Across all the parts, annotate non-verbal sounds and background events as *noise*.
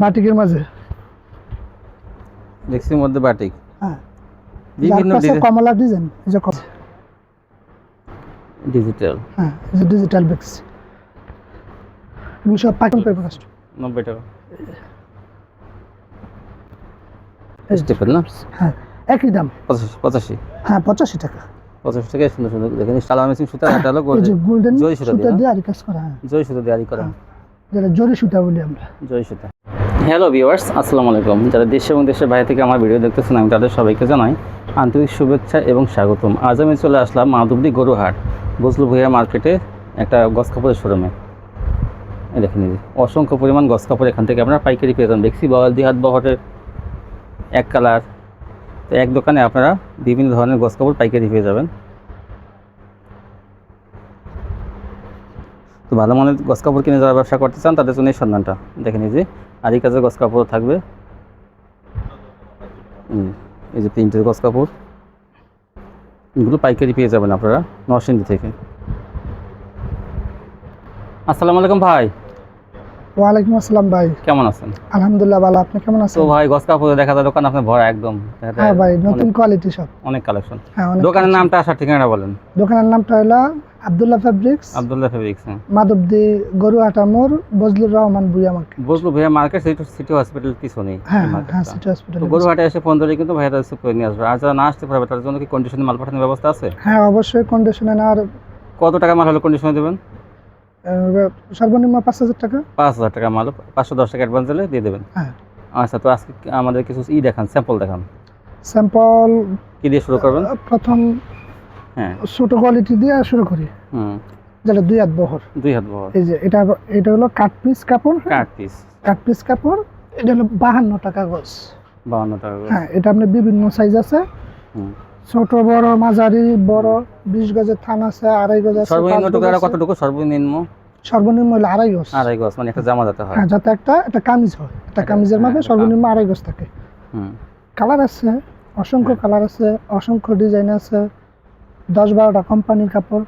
বাটিকের মাঝে? বেক্সির মধ্যে বাটিক? হ্যাঁ। বিভিন্ন কমলা ডিজাইন এই যে ডিজিটাল হ্যাঁ এই যে ডিজিটাল বেক্স এগুলো সব পেপার কাস্ট নব্বই টাকা। এই যে, স্টেপেল না? হ্যাঁ একই দাম। পঁচাশি পঁচাশি। হ্যাঁ পঁচাশি টাকা। পঁচাশি টাকা সুন্দর সুন্দর দেখেন স্টালা মেশিন সুতা এটা হলো গোল্ডেন জয় সুতা দিয়ে আর কাজ করা হ্যাঁ। জয় সুতা দিয়ে আরি করা। যেটা জরি সুতা বলি আমরা। জয় সুতা। হ্যালো ভিউয়ার্স আসসালামু আলাইকুম। যারা দেশ এবং দেশের বাইরে থেকে আমার ভিডিও দেখতেছেন আমি তাদের সবাইকে জানাই আন্তরিক শুভেচ্ছা এবং স্বাগতম। আজ আমি চলে আসলাম মাধবদী গরুহাট বজলু ভুইয়া মার্কেটে একটা গস কাপড়ের শোরুমে যে, অসংখ্য পরিমাণ গস কাপড় এখান থেকে আপনারা পাইকারি পেয়ে যান দেখছি বল দিহাত বহরের এক কালার। তো এক দোকানে আপনারা বিভিন্ন ধরনের গস কাপড় পাইকারি পেয়ে যাবেন। তো ভালো মানের গস কাপড় কিনে যারা ব্যবসা করতে চান তাদের জন্য এই সন্ধানটা। দেখে এই যে আরি কাজের গস কাপড় থাকবে। হুম, এই যে প্রিন্টের গস কাপড়। এগুলো পাইকারি পেয়ে যাবেন আপনারা নরসিংদী থেকে। আসসালামু আলাইকুম ভাই। ওয়ালাইকুম আসসালাম ভাই। কেমন আছেন? আলহামদুলিল্লাহ ভালো। আপনি কেমন আছেন? তো ভাই গস কাপড় দেখা যায় দোকান আপনার ভরা একদম। হ্যাঁ ভাই নতুন কোয়ালিটি সব। অনেক কালেকশন হ্যাঁ দোকানের নামটা আসার ঠিকানাটা বলেন। দোকানের নামটা হলো আব্দুল্লাহ ফেব্রিক্স আবদুল্লাহ ফেব্রিক্স হ্যাঁ। মাধবদী গরুহাটা মোড় বজলুর রহমান বুয়া মার্কেট বসল ভাইয়া মার্কেট সিটি সিটি হসপিটাল পিছনেই হ্যাঁ হ্যাঁ সিটি হসপিটাল গরুহাটে এসে ফোন ধরে কিন্তু ভাইরা রিসিভ করে নিয়ে আসবে। আর যারা না আসতে পারবে তার জন্য কি কন্ডিশনে মাল পাঠানোর ব্যবস্থা আছে? হ্যাঁ অবশ্যই কন্ডিশনে নেওয়ার। কত টাকা মাল হলে কন্ডিশনে দেবেন? সর্বনিম্ন পাঁচ হাজার টাকা। পাঁচ হাজার টাকা মাল পাঁচশো দশ টাকা অ্যাডভান্স দিলে দিয়ে দেবেন। হ্যাঁ। আচ্ছা তো আজকে আমাদের কিছু ই দেখান স্যাম্পল দেখান। স্যাম্পল কি দিয়ে শুরু করবেন? প্রথম হ্যাঁ। ছোট কোয়ালিটি দিয়ে শুরু করি। হুম। যেটা দুই হাত বহর। দুই হাত বহর। এই যে এটা এটা হলো কাট পিস কাপড় কাট পিস কাট পিস কাপড় এটা হলো বাহান্ন টাকা গজ। বাউন্ন টাকা করে। হ্যাঁ এটা আপনার বিভিন্ন সাইজ আছে। ছোট বড় মাঝারি বড় বিশ গজের থান আছে আড়াই গজ আছে সর্বনিম্ন গজ। কতটুকু? সর্বনিম্ন? সর্বনিম্ন হলো আড়াই গজ। আড়াই গজ মানে একটা জামা যাতে হয়। হ্যাঁ যাতে একটা একটা কামিজ হয়। একটা কামিজের মধ্যে হ্যাঁ, সর্বনিম্ন আড়াই গজ থাকে। হুম। কালার আছে অসংখ্য হ্যাঁ। কালার আছে অসংখ্য ডিজাইন আছে। দশ বারোটা কোম্পানির কাপড়।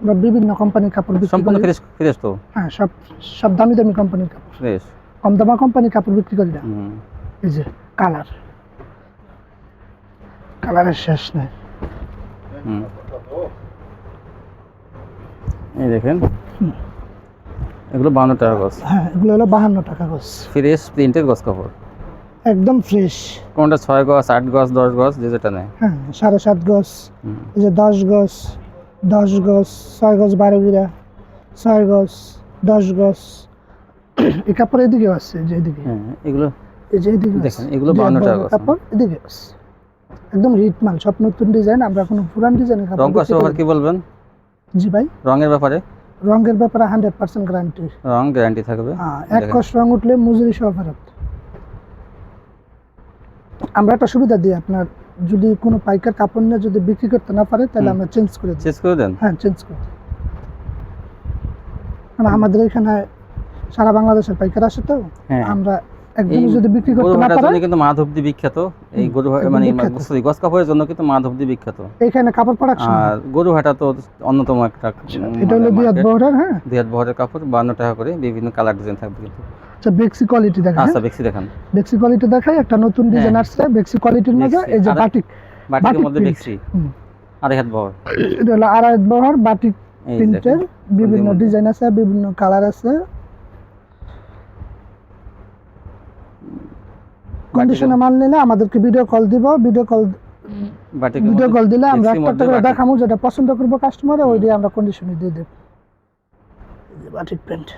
আমরা বিভিন্ন কোম্পানির কাপড় সম্পূর্ণ ফ্রেশ ফ্রেশ তো? হ্যাঁ সব সব দামি দামি কোম্পানির কাপড়। ফ্রেশ। কম দামা কোম্পানির কাপড় বিক্রি করি না। এই যে কালার। কালারের শেষ নেই। এই দেখেন। এগুলো বাউন্ন টাকা গজ। হ্যাঁ এগুলো হলো বাহান্ন টাকা গজ। ফ্রেশ প্রিন্টের গজ কাপড়। একদম ফ্রেশ কোনটা ছয় গজ আট গজ দশ গজ যে যেটা নেয়? হ্যাঁ সাড়ে সাত গজ এই যে দশ গজ দশ গজ ছয় গজ বারো বিরা ছয় গজ দশ গজ। *coughs* এই কাপড় এদিকেও আছে যে এদিকে। হ্যাঁ এগুলো এই যে এদিকে দেখেন, এগুলো 52 টাকা কাপড় এদিকে আছে। একদম হিট মাল সব নতুন ডিজাইন আমরা কোনো পুরান ডিজাইনের কাপড় রং কষ্ট ব্যাপার কি বলবেন? জি ভাই। রঙের ব্যাপারে? রঙের ব্যাপারে হান্ড্রেড পার্সেন্ট গ্যারান্টি রং গ্যারান্টি থাকবে। এক দেখেন। কষ রং উঠলে মজুরি সহ ফেরত। আমরা একটা সুবিধা দিই আপনার যদি কোনো পাইকার কাপড় নিয়ে যদি বিক্রি করতে না পারে তাহলে আমরা চেঞ্জ করে দিই। চেঞ্জ করে দেন? হ্যাঁ চেঞ্জ করে দিই। কারণ আমাদের এখানে সারা বাংলাদেশের পাইকার আসে তো হ্যাঁ। আমরা একদম যদি বিক্রি করতে না পারে কিন্তু মাধবদী বিখ্যাত। এই গরু মানে sorry, গজ কাপড়ের জন্য কিন্তু মাধবদী বিখ্যাত। এইখানে কাপড় প্রোডাকশন আর গরুহাটা তো অন্যতম একটা এটা হলো দুই হাত বহরের হ্যাঁ। দুই বহরের কাপড় বান্ন টাকা করে বিভিন্ন কালার ডিজাইন থাকবে কিন্তু। আচ্ছা বেক্সি কোয়ালিটি আচ্ছা বেক্সি দেখান। বেক্সি কোয়ালিটি দেখাই একটা নতুন ডিজাইন আসছে বেক্সি কোয়ালিটির মধ্যে এই যে বাটিক বাটিকের মধ্যে বেক্সি হুম। আড়াই হাত বহর। এটা হলো আড়াই বহর বাটিক প্রিন্টের বিভিন্ন ডিজাইন আছে বিভিন্ন কালার আছে। কন্ডিশনে মাল নিলে আমাদেরকে ভিডিও কল দিব ভিডিও কল ভিডিও কল দিলে আমরা একটা করে। দেখাবো যেটা পছন্দ করব কাস্টমার ওই দিয়ে আমরা কন্ডিশনে দিয়ে দেব। বাটিক প্রিন্ট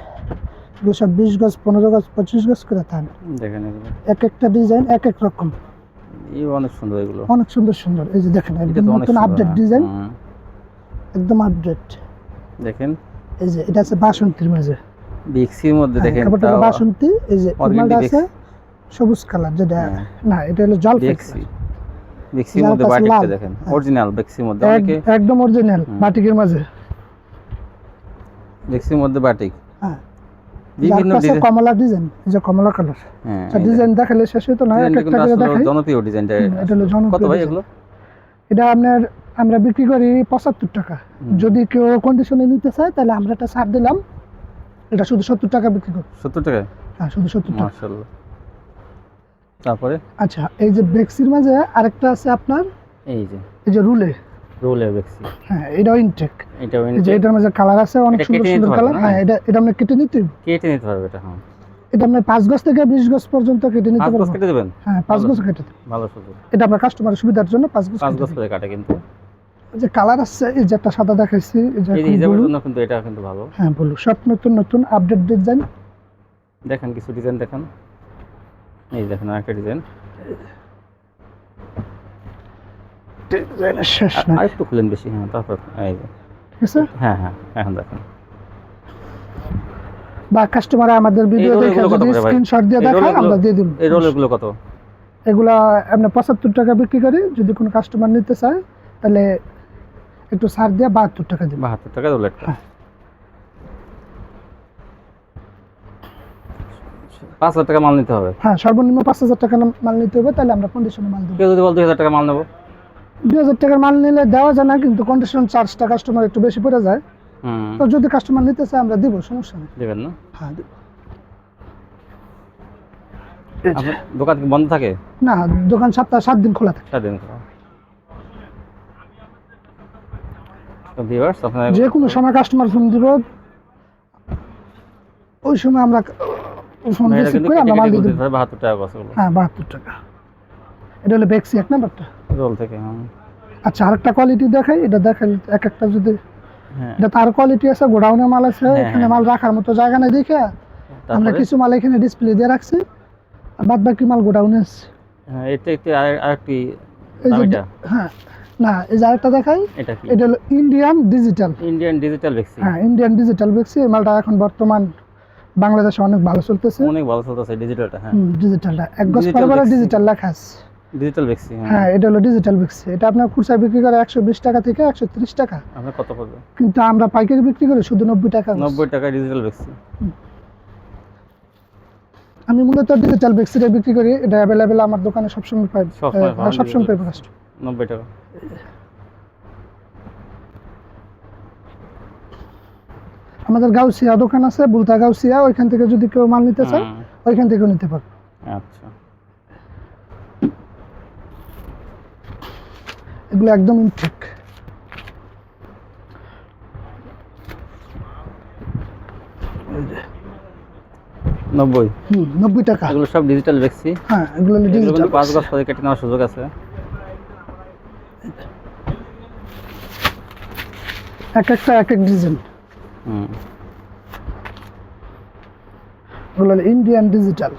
সব বিশ গজ পনেরো গজ পঁচিশ গজ করে থাকে দেখেন এক একটা ডিজাইন এক এক রকম। অনেক সুন্দর এগুলো। অনেক সুন্দর সুন্দর। এই যে দেখেন একদম নতুন আপডেট হ্যাঁ। ডিজাইন। একদম আপডেট দেখেন। এই যে এটা আছে বাসন্তীর মাঝে। বেক্সির মধ্যে হ্যাঁ, দেখেন কাপড়টা বাসন্তী এই যে Organdy আছে সবুজ কালার যেটা হ্যাঁ। না এটা হলো জল বেক্সি। বেক্সির মধ্যে বাটিকটা দেখেন। অরিজিনাল বেক্সির মধ্যে। অনেকে একদম অরিজিনাল বাটিকের মাঝে। বেক্সির মধ্যে বাটিক। হ্যাঁ। বিভিন্ন ডিজাইন কমলা ডিজাইন যে কমলা কালার হ্যাঁ আচ্ছা ডিজাইন দেখালে শেষ হতো না এক একটা করে দেখাই। জনপ্রিয় ডিজাইনটা এটা হলো কত ভাই এগুলো? এটা আপনার আমরা বিক্রি করি পঁচাত্তর টাকা। যদি কেউ কন্ডিশনে নিতে চায় তাহলে আমরা এটা ছাড় দিলাম। এটা শুধু সত্তর টাকা বিক্রি করি। সত্তর টাকা হ্যাঁ শুধু সত্তর টাকা। তারপরে? আচ্ছা এই যে বেক্সির মাঝে আরেকটা আছে আপনার। এই যে। এই যে রুলে রোলে বেক্সি হ্যাঁ এটাও ইনটেক এটাও যে এটার মাঝে কালার আছে অনেক সুন্দর সুন্দর কালার হ্যাঁ এটা এটা আপনি কেটে নিতে কেটে নিতে পারবে এটা হ্যাঁ। এটা আপনি পাঁচ গজ থেকে বিশ গজ পর্যন্ত কেটে নিতে পারবেন। কেটে দেবেন? হ্যাঁ পাঁচ। গজ কেটে। ভালো সুযোগ। এটা আপনার কাস্টমারের সুবিধার জন্য পাঁচ গজ পাঁচ গজ করে কাটে কিন্তু। যে কালার আছে এই যে একটা সাদা দেখাইছি এই যে হিসাবের জন্য কিন্তু এটা কিন্তু ভালো। হ্যাঁ বলু সব নতুন নতুন আপডেট ডিজাইন দেখেন কিছু ডিজাইন দেখেন। এই দেখেন আরেকটা ডিজাইন শেষ নাই আরেকটু খুলেন বেশি হ্যাঁ তারপর এই ঠিক আছে হ্যাঁ হ্যাঁ এখন দেখেন। বা কাস্টমার আমাদের ভিডিও দেখে যদি স্ক্রিনশট দিয়ে দেখায় আমরা দিয়ে দিব। এই রোলগুলো কত? এগুলা পঁচাত্তর টাকা বিক্রি করি যদি কোনো কাস্টমার নিতে চায় তাহলে একটু ছাড় দিয়ে বাহাত্তর টাকা বাহাত্তর টাকা একটা। হ্যাঁ। পাঁচ হাজার টাকা মাল নিতে হবে। হ্যাঁ সর্বনিম্ন পাঁচ হাজার টাকা মাল নিতে হবে তাহলে আমরা কন্ডিশনে মাল দেবো। কেউ যদি বল দুই হাজার টাকা মাল নেব। দুই হাজার টাকার মাল নিলে দেওয়া যায় না কিন্তু কন্ডিশন চার্জটা কাস্টমার একটু বেশি পড়ে যায়। তো যদি কাস্টমার নিতে চায় আমরা দিব সমস্যা নেই। দেবেন না? হ্যাঁ দিব। দোকান কি বন্ধ থাকে? না দোকান সপ্তাহে সাত দিন খোলা থাকে। স্বাধীন তো ভিউয়ার্স যে কোনো সময় কাস্টমার ফোন দিব। ওই সময় আমরা ফোন রিসিভ করে আমরা মাল টাকা হ্যাঁ বাহাত্তর টাকা। এটা হলো বেক্সি এক নাম্বারটা। রোল থেকে হ্যাঁ। আচ্ছা আরেকটা কোয়ালিটি দেখাই এটা দেখাই এক একটা যদি হ্যাঁ। এটা তার কোয়ালিটি আছে গোডাউনে মাল আছে হ্যাঁ, এখানে। মাল রাখার মতো জায়গা নেই দেখে। আমরা কিছু মাল এখানে ডিসপ্লে দিয়ে রাখছি আর বাদ বাকি মাল গোডাউনে আছে। হ্যাঁ এটা একটু আর- আরেকটি হ্যাঁ না এই যে আরেকটা দেখাই এটা কি? এটা হলো Indian digital Indian digital vaccine হ্যাঁ ইন্ডিয়ান ডিজিটাল বেক্সি এই মালটা এখন বর্তমান বাংলাদেশে অনেক ভালো চলতেছে। অনেক ভালো চলতেছে ডিজিটালটা হ্যাঁ। ডিজিটালটা এক গজ পরে পরে ডিজিটাল লেখা আছে। ডিজিটাল ভ্যাকসিন হ্যাঁ। এটা হলো ডিজিটাল বেক্সি এটা আপনার খুচরা বিক্রি করে একশো বিশ টাকা থেকে একশো তিরিশ টাকা। আপনার কত পড়বে কিন্তু আমরা পাইকারি বিক্রি করি শুধু নব্বই টাকা। গজ। নব্বই টাকা ডিজিটাল ভ্যাকসিন আমি মূলত ডিজিটাল বেক্সিটা বিক্রি করি। এটা অ্যাভেলেবেল আমার দোকানে সবসময় পাই সবসময় হ্যাঁ, পাই কাস্টমার নব্বই টাকা। আমাদের গাউসিয়া দোকান আছে বুলতা গাউসিয়া। ওইখান থেকে যদি কেউ মাল নিতে চায় ওইখান থেকেও নিতে পারবে। আচ্ছা। এগুলো একদম ঠিক। নব্বই। হুম নব্বই টাকা। এগুলো সব ডিজিটাল হ্যাঁ এগুলো ডিজিটাল পাঁচ কেটে নেওয়ার সুযোগ আছে। এক একটা এক এক ডিজাইন। হুম। এগুলো ইন্ডিয়ান ডিজিটাল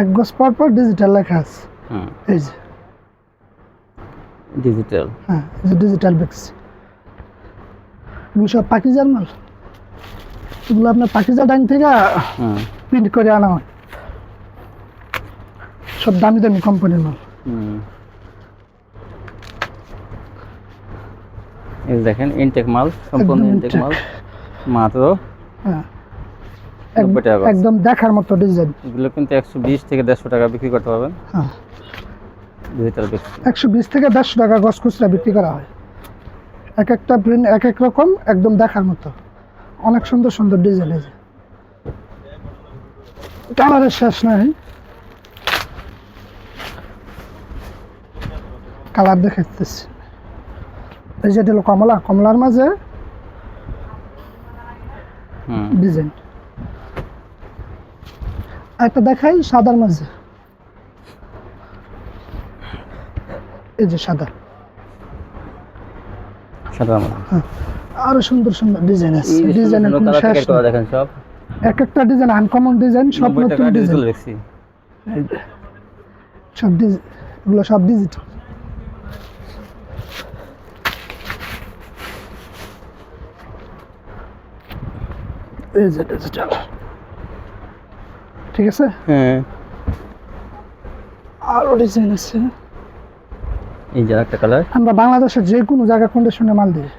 এক গজ পর পর ডিজিটাল লেখা আছে। হুম। এই যে। ডিজিটাল হ্যাঁ ডিজিটাল বেক্স এগুলো সব পাকিজার মাল। এগুলো আপনার পাকিজা ডাইন থেকে প্রিন্ট করে আনা হয়। সব দামি দামি কোম্পানির মাল। হুম। এই দেখেন ইনটেক মাল সম্পূর্ণ ইনটেক মাল। মাত্র হ্যাঁ। একদম দেখার মতো ডিজাইন এগুলো কিন্তু একশো বিশ থেকে দেড়শো টাকা বিক্রি করতে পারবেন। হ্যাঁ। একশো বিশ থেকে দেড়শো টাকা গছ খুচরা বিক্রি করা হয়। এক একটা প্রিন্ট এক এক রকম একদম দেখার মতো। অনেক সুন্দর সুন্দর ডিজাইন এই যে। কালারের শেষ নাই। কালার দেখাইতেছি। এই যে হলো কমলা কমলার মাঝে ডিজাইন। একটা দেখাই সাদার মাঝে। এই যে সাদা। মাল আরও সুন্দর সুন্দর ডিজাইন আছে। ডিজাইনের কোনো শেষ। দেখেন সব। এক একটা ডিজাইন আনকমন ডিজাইন সব নতুন ডিজাইন ভ্যাকসি সব এগুলো সব ডিজিটাল এই যে ডিজিটাল ঠিক আছে? হ্যাঁ। আরও ডিজাইন আছে। এই যে একটা কালার আমরা বাংলাদেশের যে কোনো জায়গায় কন্ডিশনে মাল দিই।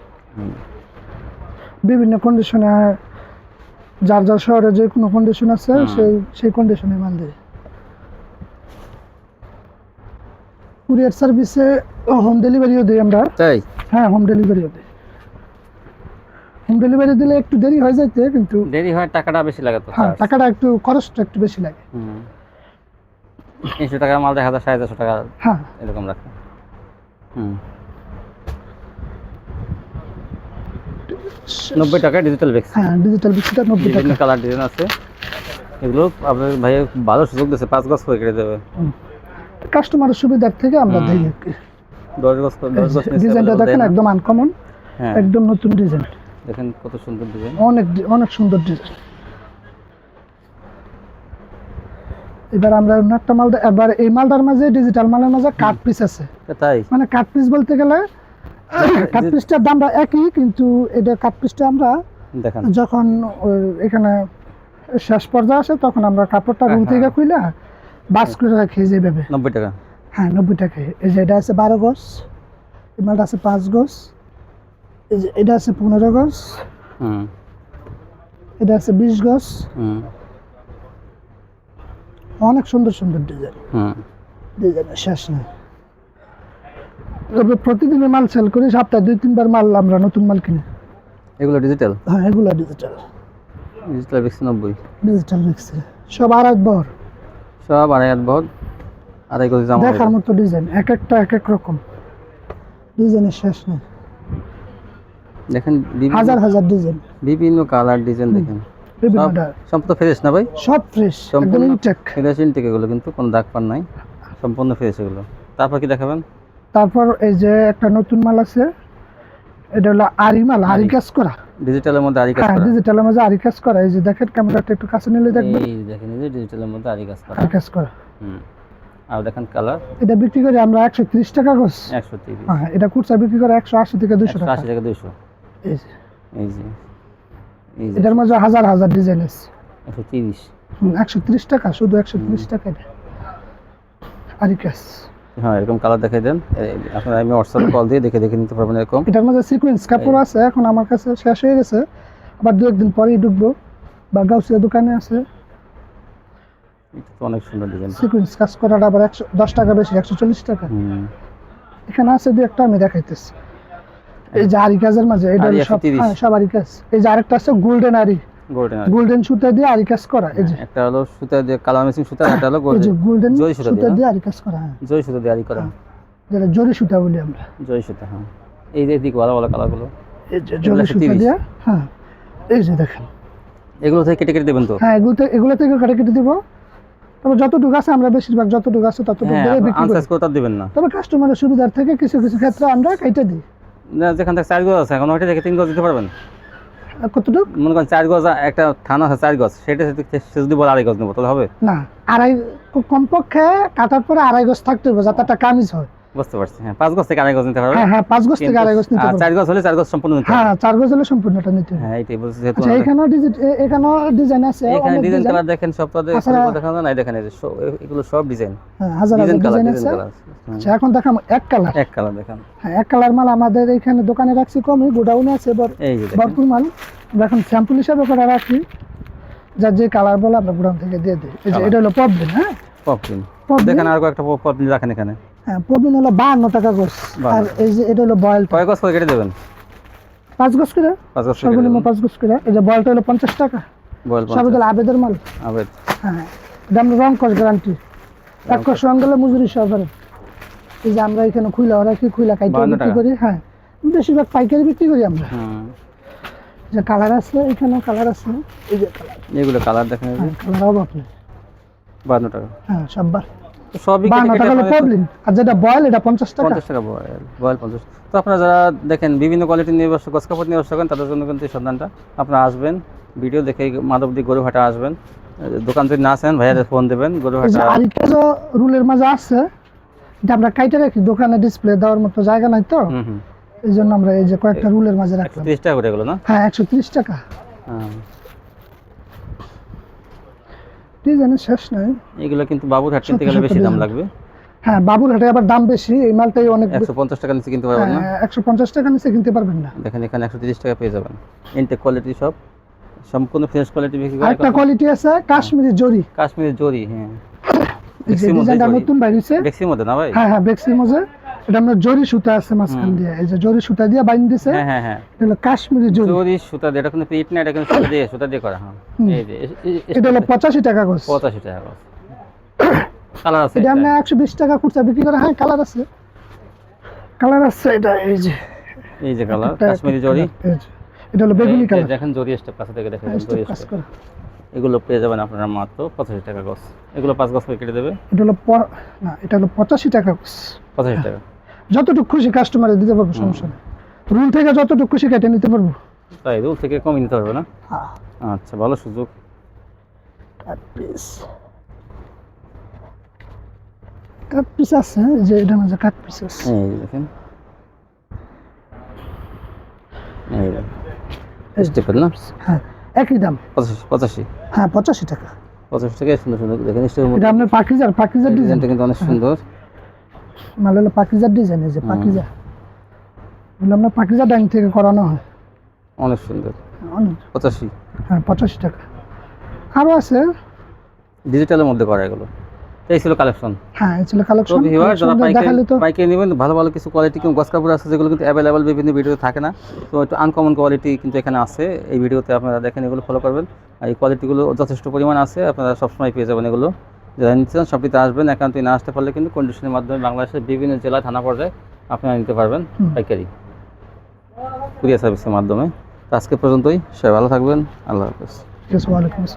বিভিন্ন কন্ডিশনে যার যার শহরে যে কোনো কন্ডিশন আছে সেই সেই কন্ডিশনে মাল দিই। কুরিয়ার সার্ভিসে হোম ডেলিভারিও দিই আমরা। তাই? হ্যাঁ হোম ডেলিভারিও দিই। হোম ডেলিভারি দিলে একটু দেরি হয়ে যাইতে কিন্তু দেরি হয় টাকাটা বেশি লাগে তো হ্যাঁ টাকাটা একটু খরচটা একটু বেশি লাগে। হুম। তিনশো টাকার মাল দেখা যায় সাড়ে চারশো টাকা হ্যাঁ। এরকম রাখে। নব্বই টাকা ডিজিটাল বেক্স হ্যাঁ ডিজিটাল বিক্সিটা নব্বই টাকা। কালার ডিজাইন আছে। এগুলো আপনার ভাই ভালো সুযোগ দিচ্ছে পাঁচ গজ করে কেটে দেবে। কাস্টমারের সুবিধার থেকে আমরা দিই আর কি। দশ গজ দশ গজ ডিজাইনটা দেখেন একদম আনকমন হ্যাঁ। একদম নতুন ডিজাইন দেখেন কত সুন্দর ডিজাইন অনেক অনেক সুন্দর ডিজাইন এবার আমরা অন্য একটা মাল এবার এই মালটার মাঝে ডিজিটাল মালের মাঝে কাট পিস আছে। তাই? মানে কাট পিস বলতে গেলে *coughs* কাট পিসটার দামটা একই কিন্তু এটা কাট পিসটা আমরা দেখেন। যখন এখানে শেষ পর্যায়ে আসে তখন আমরা কাপড়টা রুল হ্যাঁ, থেকে খুইলা বাস করে রাখি যেভাবে নব্বই টাকা। হ্যাঁ নব্বই টাকা। এই যে এটা আছে বারো গজ। এই মালটা আছে পাঁচ গজ। এই যে এটা আছে পনেরো গজ। হুম। এটা আছে বিশ গজ। হুম। অনেক সুন্দর সুন্দর ডিজাইন ডিজাইনের শেষ নেই। তবে প্রতিদিনই মাল সেল করি সপ্তাহে দুই তিনবার মাল আমরা নতুন মাল কিনি। এগুলো ডিজিটাল হ্যাঁ এগুলো ডিজিটাল ডিজিটাল বেক্স নব্বই। ডিজিটাল মিক্সে সব আড়াই বহর। সব আড়াই বহর আড়াই গজ জামা দেখার মতো ডিজাইন এক একটা এক এক রকম। ডিজাইনের শেষ নেই। দেখেন হাজার হাজার ডিজাইন বিভিন্ন কালার ডিজাইন দেখেন। তো ফ্রেশ না ভাই? সব ফ্রেশ একদম সম্পূর্ণ ইনটেক ফ্রেশ ইনটেক এগুলো কিন্তু কোনো দাগ পান নাই। সম্পূর্ণ ফ্রেশ এগুলো। তারপর কি দেখাবেন? তারপর এই যে একটা নতুন মাল আছে এটা হলো আরি মাল আরি। কাজ করা। ডিজিটালের মধ্যে আরি কাজ হ্যাঁ করা। ডিজিটালের মাঝে আরি কাজ করা। এই যে দেখেন ক্যামেরাটা একটু কাছে নিলে দেখবেন। এই দেখেন এই যে ডিজিটালের মধ্যে আরি কাজ করা। আরি কাজ করা। হুম। আর দেখেন কালার এটা বিক্রি করি আমরা একশো ত্রিশ টাকা গোস একশো তিরিশ। হ্যাঁ এটা কুরসা বিক্রি করে একশো আশি থেকে টাকা। টাকা দুইশো। এই যে। এই যে। এটার মাঝে হাজার হাজার ডিজাইন আছে। একশো তিরিশ। টাকা শুধু একশো ত্রিশ টাকা এটা আরি কাজ হ্যাঁ এরকম কালার দেখাই দেন। আপনারা আমি হোয়াটসঅ্যাপে কল দিয়ে দেখে দেখে নিতে পারবেন এরকম। এটার মধ্যে সিকোয়েন্স কাপড় আছে এখন আমার কাছে শেষ হয়ে গেছে। আবার দু একদিন পরেই ঢুকবো। বা গাউসিয়া দোকানে আছে। অনেক সুন্দর ডিজাইন সিকোয়েন্স কাজ করাটা আবার একশো দশ টাকা বেশি একশো চল্লিশ টাকা। এখানে আছে দু একটা আমি দেখাইতেছি। এই যে আরি কাজের মাঝে এটা সব 130 হ্যাঁ সব আরি কাজ এই যে আরেকটা আছে গোল্ডেন আরি গোল্ডেন গোল্ডেন সুতা দিয়ে আরি কাজ করা এই যে। একটা হলো সুতা দিয়ে কালার মেশিন সুতা একটা হলো গোল্ডেন গোল্ডেন সুতা দিয়ে, আরি কাজ করা হ্যাঁ। জয় সুতা দিয়ে আরি করা। যেটা জরি সুতা বলি আমরা। জয় সুতা হ্যাঁ। এই যে দিক ভালো ভালো কালারগুলো। এই যে জরি সুতা দিয়ে হ্যাঁ। এই যে দেখেন। এগুলো থেকে কেটে কেটে দেবেন তো? হ্যাঁ এগুলো থেকে এগুলো থেকে কেটে কেটে দিব। তবে যতটুকু আছে আমরা বেশিরভাগ যতটুকু আছে ততটুকু হ্যাঁ বিক্রি করি। দেবেন না। তবে কাস্টমারের সুবিধার থেকে কিছু কিছু ক্ষেত্রে আমরা কেটে দিই। যেখান থেকে চার গজ আছে এখন ওইটা থেকে তিন গজ দিতে পারবেন? কতটুকু? মনে করেন চার গজ একটা থানা আছে চার গজ সেটা যদি বলে আড়াই গজ নেব তাহলে হবে? না আড়াই কমপক্ষে কাটার পরে আড়াই গজ থাকতে হবে যাতে একটা কামিজ হয়। বুঝতে পারছি হ্যাঁ পাঁচ গজ থেকে আড়াই গজ নিতে পারবে? হ্যাঁ হ্যাঁ পাঁচ গজ থেকে আড়াই গজ নিতে পারবে চার গজ হলে চার গজ সম্পূর্ণ নিতে হ্যাঁ চার গজ হলে সম্পূর্ণটা নিতে হ্যাঁ বলছি যেহেতু আচ্ছা এখানেও ডিজাইন এখানেও ডিজাইন আছে এখানে ডিজাইন কালার দেখেন সব তো দেখানো না। দেখেন এই এগুলো সব ডিজাইন। হ্যাঁ হাজার হাজার ডিজাইন আছে। আচ্ছা এখন দেখাম এক কালার। এক কালার দেখেন। হ্যাঁ এক কালার মাল আমাদের এখানে দোকানে রাখছি কমই গোডাউনে আছে দেখেন। ভরপুর মাল। এখন স্যাম্পল হিসাবে করে রাখি। যার যে কালার বলে আমরা গোডাউন থেকে দিয়ে দিই। এই যে এটা হলো পবলিন হ্যাঁ? পপকিন পবলিন দেখেন আর কয়েকটা পপ রাখেন এখানে। হ্যাঁ পবলিন হলো বাহান্ন টাকা গোস। আর এই যে এটা হলো বয়েল কয় গজ করে কেটে দেবেন? পাঁচ গোস করে। পাঁচ কেটে সর্বনিম্ন পাঁচ গোস করে। এই যে বয়েলটা হলো পঞ্চাশ টাকা। বল সব হলো আবেদের মাল। আবেদ। হ্যাঁ এটা আমরা রং কস গ্যারান্টি এক কস রং গেলে মজুরি সহকারে। এই যে আমরা এখানে খুইলা ওরা কি খুইলা কাইটা 52 বিক্রি করি? হ্যাঁ বেশিরভাগ পাইকারি বিক্রি করি আমরা। হুম যে কালার আছে এখানেও কালার আছে। এই যে এগুলো কালার দেখেন এই যে, হ্যাঁ কালার নেই। বান্ন টাকা। হ্যাঁ সববার। সবই টাকা প্রবলেম আর যেটা বয়েল এটা পঞ্চাশ টাকা। পঞ্চাশ টাকা বয়েল বয়েল পঞ্চাশ। তো আপনারা যারা দেখেন বিভিন্ন কোয়ালিটির নিয়ে ব্যবসা গছ নিয়ে ব্যবসা করেন তাদের জন্য কিন্তু এই সন্ধানটা। আপনারা আসবেন ভিডিও দেখে মাধবদী গরুহাটা আসবেন। দোকান যদি না আসেন ভাইয়াদের ফোন দেবেন গরুহাটা আরেকটা যে রুলের মাঝে আছে এটা আমরা কাইটে রাখি দোকানে ডিসপ্লে দেওয়ার মতো জায়গা নাই তো। এই জন্য আমরা এই যে কয়েকটা রুলের মাঝে রাখলাম। তিরিশ টাকা করে এগুলো না? হ্যাঁ একশো ত্রিশ টাকা। হ্যাঁ ডিজাইনের শেষ নাই। এগুলো কিন্তু বাবুর হাট কিনতে গেলে বেশি দাম লাগবে। হ্যাঁ বাবুর হাটে আবার দাম বেশি এই মালটাই অনেক একশো পঞ্চাশ টাকা নিচে কিনতে পারবেন না? একশো পঞ্চাশ টাকা নিচে কিনতে পারবেন না। দেখেন এখানে একশো তিরিশ টাকা পেয়ে যাবেন। ইনটেক কোয়ালিটি সব। সম্পূর্ণ ফ্রেশ কোয়ালিটি বিক্রি করে আরেকটা কোয়ালিটি আছে কাশ্মীরি জরি। কাশ্মীরি জরি হ্যাঁ। এই ডিজাইনটা নতুন বাইরেছে বেক্সির মধ্যে না ভাই? হ্যাঁ হ্যাঁ বেক্সির মধ্যে এটা আপনার জরি সুতা আছে মাঝখান দিয়ে। এই যে জরি সুতা দিয়ে বাইন দিছে হ্যাঁ হ্যাঁ হ্যাঁ। এটা হলো কাশ্মীরি জরি। চুরি সুতা দিয়ে এটা কিন্তু পিট না এটা কিন্তু সুতা দিয়ে সুতা দিয়ে করা হ্যাঁ। এই যে এটা হলো পঁচাশি টাকা গোস পঁচাশি টাকা গজ। কালার আছে এটা একশো বিশ টাকা খুচরা বিক্রি করে হ্যাঁ কালার আছে। কালার আছে এটা এই যে। এই যে কালার কাশ্মীরি জরি। এটা হলো বেগুনি কালার। দেখেন জরি স্টেপ কাছে থেকে দেখেন হ্যাঁ, জরি স্টেপ এগুলো পেয়ে যাবেন আপনারা মাত্র পঁচাশি টাকা গজ। এগুলো পাঁচ গজ করে কেটে দেবে? এটা হলো না এটা হলো পঁচাশি টাকা গোস পঁচাশি টাকা। যতটুকু খুশি কাস্টমারে দিতে পারব সমস্যা নেই। রুল থেকে যতটুকু খুশি কেটে নিতে পারব। তাই রুল থেকে কমিয়ে নিতে পারবে না? হ্যাঁ। আচ্ছা ভালো সুযোগ। কাট পিস কাট পিস আছে যে এটা মাঝে কাট পিস আছে। এই দেখেন। এই যে, স্টেপের হ্যাঁ একই দাম। পঁচাশি পঁচাশি। হ্যাঁ পঁচাশি টাকা। পঁচাশি টাকা সুন্দর সুন্দর দেখেন এটা আপনার পাকিজার পাকিজার ডিজাইনটা কিন্তু অনেক সুন্দর। মাল হলো পাকিজার ডিজাইন এই যে পাকিজা। এগুলো আপনার পাকিজা ব্যাংক থেকে করানো হয়। অনেক সুন্দর। অনেক। পঁচাশি। হ্যাঁ পঁচাশি টাকা। আরও আছে। ডিজিটালের মধ্যে করা এগুলো। এই ছিল কালেকশন হ্যাঁ এই ছিল কালেকশন তো ভিউয়ার যারা পাইকারি দেখালে তো পাইকারি নেবেন ভালো ভালো কিছু কোয়ালিটি কিন্তু গস কাপড় আছে যেগুলো কিন্তু অ্যাভেলেবল বিভিন্ন ভিডিওতে থাকে না। তো একটু আনকমন কোয়ালিটি কিন্তু এখানে আছে। এই ভিডিওতে আপনারা দেখেন এগুলো ফলো করবেন। আর এই কোয়ালিটিগুলো যথেষ্ট পরিমাণ আছে। আপনারা সবসময় পেয়ে যাবেন এগুলো। যারা নিতে চান সবটিতে আসবেন একান্তই না আসতে পারলে কিন্তু কন্ডিশনের মাধ্যমে বাংলাদেশের বিভিন্ন জেলা থানা পর্যায়ে আপনারা নিতে পারবেন পাইকারি। কুরিয়ার সার্ভিসের মাধ্যমে। আজকে পর্যন্তই। সবাই ভালো থাকবেন। আল্লাহ হাফেজ।